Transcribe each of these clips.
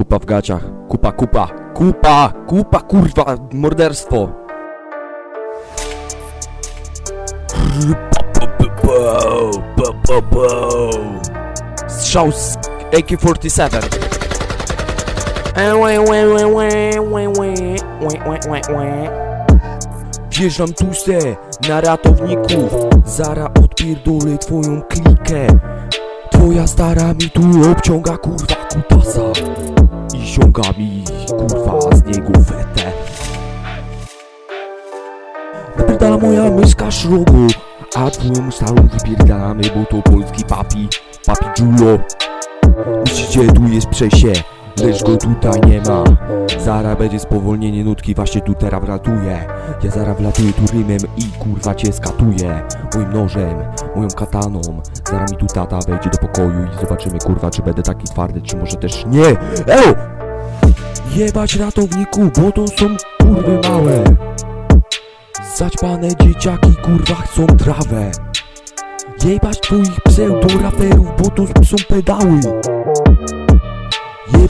kupa w gaciach. Kupa, kupa, kupa, kupa, kurwa, morderstwo. Strzał z AK-47. Wjeżdżam tu se na ratowników Zara odpierdolę twoją klikę Twoja stara mi tu obciąga kurwa kutasa ściąga mi kurwa z niego fetę. Napierdala moja myszka szrogu A twoją starą wypierdalamy bo to polski papi Papi Giulio Myślicie tu jest przejście Lecz go tutaj nie ma. Zara będzie spowolnienie nutki Właśnie tu teraz wlatuję Ja zara wlatuję tu rymem I kurwa cię skatuję. Moim nożem, moją kataną. Zara mi tu tata wejdzie do pokoju I zobaczymy kurwa czy będę taki twardy Czy może też nie. Eo! Jebać ratowniku Bo to są kurwy małe. Zaćpane dzieciaki kurwa chcą trawę. Jebać twoich pseudo-raperów, bo to są pedały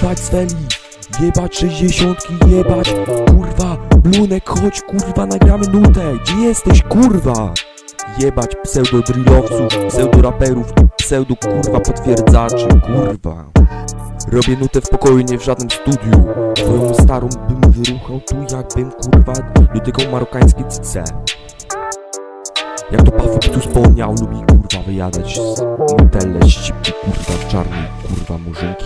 Jebać Sveli, jebać sześćdziesiątki, jebać Kurwa, Blunek, chodź kurwa, nagramy nutę Gdzie jesteś kurwa? Jebać pseudo-drillowców, pseudo-raperów pseudo-kurwa potwierdzaczy, kurwa Robię nutę w pokoju, nie w żadnym studiu Twoją starą bym wyruchał tu jakbym kurwa dotykał marokańskie cyce jak to Paweł tu wspomniał, lubi kurwa wyjadać z Nutelle, ścipki kurwa czarnej kurwa murzynki.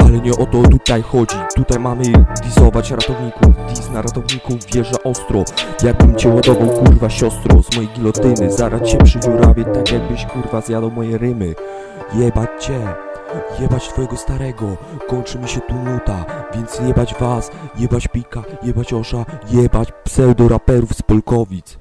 Ale nie o to tutaj chodzi, tutaj mamy disować ratowników, dis na ratowników wjeżdża ostro, jakbym cię ładował kurwa siostro z mojej gilotyny, zaraz cię przydziurawię tak jakbyś kurwa zjadał moje rymy. Jebać cię, jebać twojego starego, kończy mi się tu nuta, więc jebać was, jebać pika, jebać osza, jebać pseudo raperów z Polkowic.